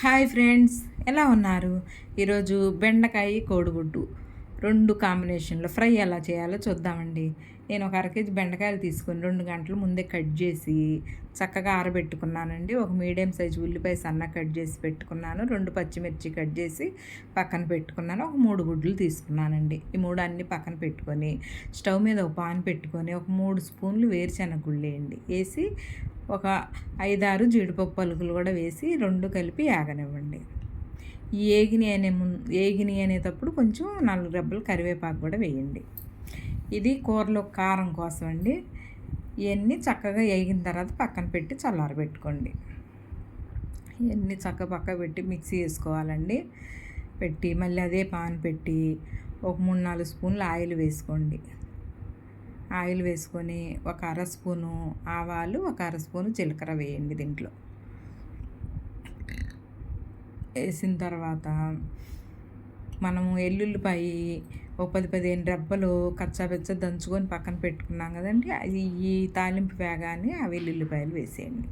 Hi friends ఎలా ఉన్నారు? ఈరోజు బెండకాయ కోడిగుడ్డు రెండు కాంబినేషన్లో ఫ్రై ఎలా చేయాలో చూద్దామండి. నేను ఒక అర కేజీ బెండకాయలు తీసుకొని రెండు గంటల ముందే కట్ చేసి చక్కగా ఆరబెట్టుకున్నానండి. ఒక మీడియం సైజు ఉల్లిపాయ సన్న కట్ చేసి పెట్టుకున్నాను. రెండు పచ్చిమిర్చి కట్ చేసి పక్కన పెట్టుకున్నాను. ఒక మూడు గుడ్లు తీసుకున్నానండి. ఈ మూడు అన్ని పక్కన పెట్టుకొని స్టవ్ మీద ఒక పాన్ పెట్టుకొని ఒక మూడు స్పూన్లు వేరుశెనగ గుళ్ళు వేయండి వేసి ఒక ఐదారు జీడిపప్పు పలుకులు కూడా వేసి రెండు కలిపి ఏగనివ్వండి ఈ ఏగిని అనే ముందు ఏగిని అనేటప్పుడు కొంచెం నాలుగు రెబ్బలు కరివేపాకు కూడా వేయండి. ఇది కూరలో కారం కోసం అండి. ఇవన్నీ చక్కగా వేగిన తర్వాత పక్కన పెట్టి చల్లారబెట్టుకోండి ఇవన్నీ చక్క పక్క పెట్టి మిక్సీ వేసుకోవాలండి పెట్టి మళ్ళీ అదే పాన్ పెట్టి ఒక మూడు నాలుగు స్పూన్లు ఆయిల్ వేసుకోండి. ఆయిల్ వేసుకొని ఒక అర స్పూను ఆవాలు ఒక అర స్పూను జీలకర్ర వేయండి దీంట్లో. వేసిన తర్వాత మనము ఎల్లుల్లిపాయి ఒక పది పదిహేను రెబ్బలు కచ్చాబెచ్చ దంచుకొని పక్కన పెట్టుకున్నాం కదండి అది ఈ తాలింపు వేగానే ఆ వెల్లుల్లిపాయలు వేసేయండి.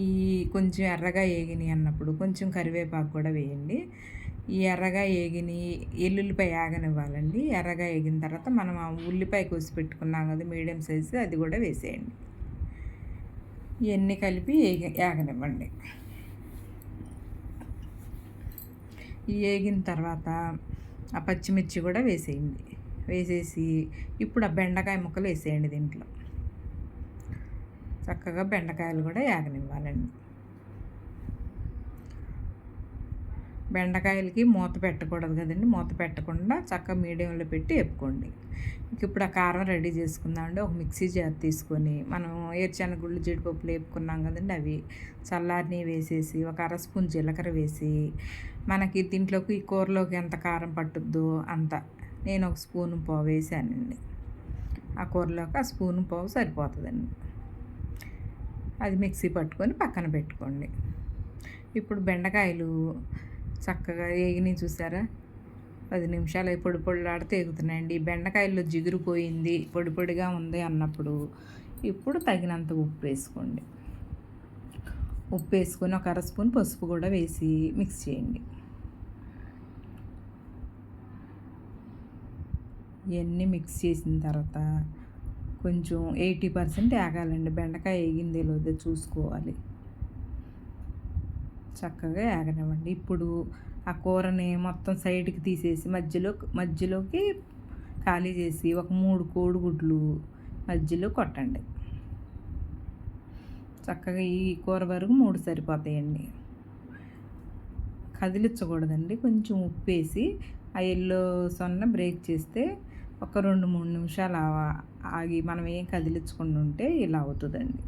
ఈ కొంచెం ఎర్రగా వేగినాయి అన్నప్పుడు కొంచెం కరివేపాకు కూడా వేయండి. ఎర్రగా ఏగిని ఎల్లుల్లిపాయ ఆగనివ్వాలండి ఎర్రగా ఏగిన తర్వాత మనం ఆ ఉల్లిపాయ కోసి పెట్టుకున్నాం కదా మీడియం సైజు అది కూడా వేసేయండి. ఇవన్నీ కలిపి ఏగి ఏగనివ్వండి ఈ ఏగిన తర్వాత ఆ పచ్చిమిర్చి కూడా వేసేయండి. వేసేసి ఇప్పుడు ఆ బెండకాయ ముక్కలు వేసేయండి దీంట్లో. చక్కగా బెండకాయలు కూడా ఏగనివ్వాలండి బెండకాయలకి మూత పెట్టకూడదు కదండి. మూత పెట్టకుండా చక్కగా మీడియంలో పెట్టి వేపుకోండి. ఇప్పుడు ఆ కారం రెడీ చేసుకుందామండి ఒక మిక్సీ జార్ తీసుకొని మనం ఏరుచెనగుళ్ళు జీడిపప్పులు వేపుకున్నాం కదండి అవి. చల్లారిని వేసేసి ఒక అర స్పూన్ జీలకర్ర వేసి మనకి దీంట్లోకి ఈ కూరలోకి ఎంత కారం పట్టుద్దో అంత నేను ఒక స్పూన్ పావు వేసానండి. ఆ కూరలోకి ఆ స్పూన్ పోవు సరిపోతుందండి. అది మిక్సీ పట్టుకొని పక్కన పెట్టుకోండి. ఇప్పుడు బెండకాయలు చక్కగా వేగినాయి చూసారా? పది నిమిషాలు అవి పొడి పొడిలాడితే ఎగుతున్నాయండి. బెండకాయల్లో జిగురు పోయింది పొడి పొడిగా ఉంది అన్నప్పుడు ఇప్పుడు తగినంత ఉప్పు వేసుకోండి. ఉప్పు వేసుకొని ఒక అర స్పూన్ పసుపు కూడా వేసి మిక్స్ చేయండి. ఇవన్నీ మిక్స్ చేసిన తర్వాత కొంచెం ఎయిటీ పర్సెంట్ ఆగాలండి బెండకాయ వేగింది లేదో చూసుకోవాలి. చక్కగా ఏగనివ్వండి. ఇప్పుడు ఆ కూరని మొత్తం సైడ్కి తీసేసి మధ్యలో మధ్యలోకి ఖాళీ చేసి ఒక మూడు కోడిగుడ్లు మధ్యలో కొట్టండి. చక్కగా ఈ కూర వరకు మూడు సరిపోతాయండి. కదిలించకూడదండి. కొంచెం ఉప్పు వేసి ఆ ఎల్లో సొన్న బ్రేక్ చేస్తే ఒక రెండు మూడు నిమిషాలు ఆగి మనం ఏం కదిలించకుండా ఉంటే ఇలా అవుతుందండి.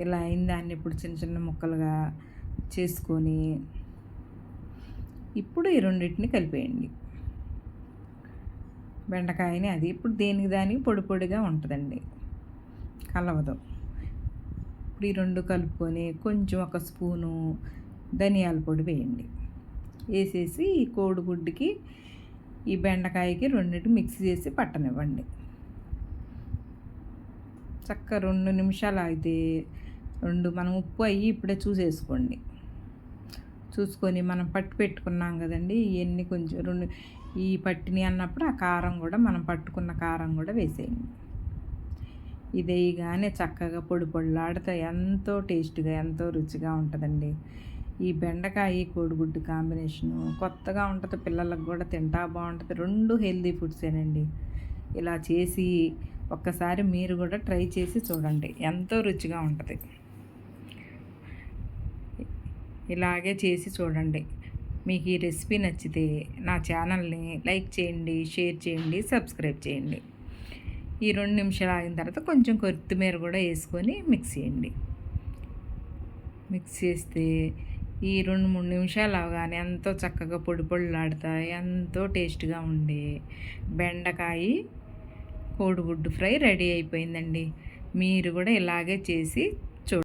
ఇలా అయిన దాన్ని ఇప్పుడు చిన్న చిన్న ముక్కలుగా చేసుకొని ఇప్పుడు ఈ రెండింటిని కలిపేయండి. బెండకాయని అది ఇప్పుడు దేనికి దానికి పొడి పొడిగా ఉంటుందండి. కలవదు. ఇప్పుడు ఈ రెండు కలుపుకొని కొంచెం ఒక స్పూను ధనియాల పొడి వేయండి. వేసేసి ఈ కోడిగుడ్డుకి ఈ బెండకాయకి రెండింటి మిక్స్ చేసి పట్టనివ్వండి. చక్క రెండు నిమిషాలు అయితే రెండు మనం ఉప్పు అయ్యి ఇప్పుడే చూసేసుకోండి. చూసుకొని మనం పట్టు పెట్టుకున్నాం కదండి ఇవన్నీ కొంచెం రెండు ఈ పట్టిని అన్నప్పుడు ఆ కారం కూడా మనం పట్టుకున్న కారం కూడా వేసేయండి. ఇది వేయగానే చక్కగా పొడి పొడిలాడితే ఎంతో టేస్ట్గా ఎంతో రుచిగా ఉంటుందండి. ఈ బెండకాయ కోడిగుడ్డు కాంబినేషను కొత్తగా ఉంటుంది పిల్లలకు కూడా తింటా బాగుంటుంది. రెండు హెల్దీ ఫుడ్సేనండి. ఇలా చేసి ఒక్కసారి మీరు కూడా ట్రై చేసి చూడండి ఎంతో రుచిగా ఉంటుంది. ఇలాగే చేసి చూడండి. మీకు ఈ రెసిపీ నచ్చితే నా ఛానల్ని లైక్ చేయండి షేర్ చేయండి సబ్స్క్రైబ్ చేయండి. ఈ రెండు నిమిషాలు ఆగిన తర్వాత కొంచెం కొత్తిమీర కూడా వేసుకొని మిక్స్ చేయండి. మిక్స్ చేస్తే ఈ రెండు మూడు నిమిషాలు అవగానే ఎంతో చక్కగా పొడి పొడిలాడుతా ఎంతో టేస్ట్గా ఉండే బెండకాయ కోడిగుడ్డు ఫ్రై రెడీ అయిపోయిందండి. మీరు కూడా ఇలాగే చేసి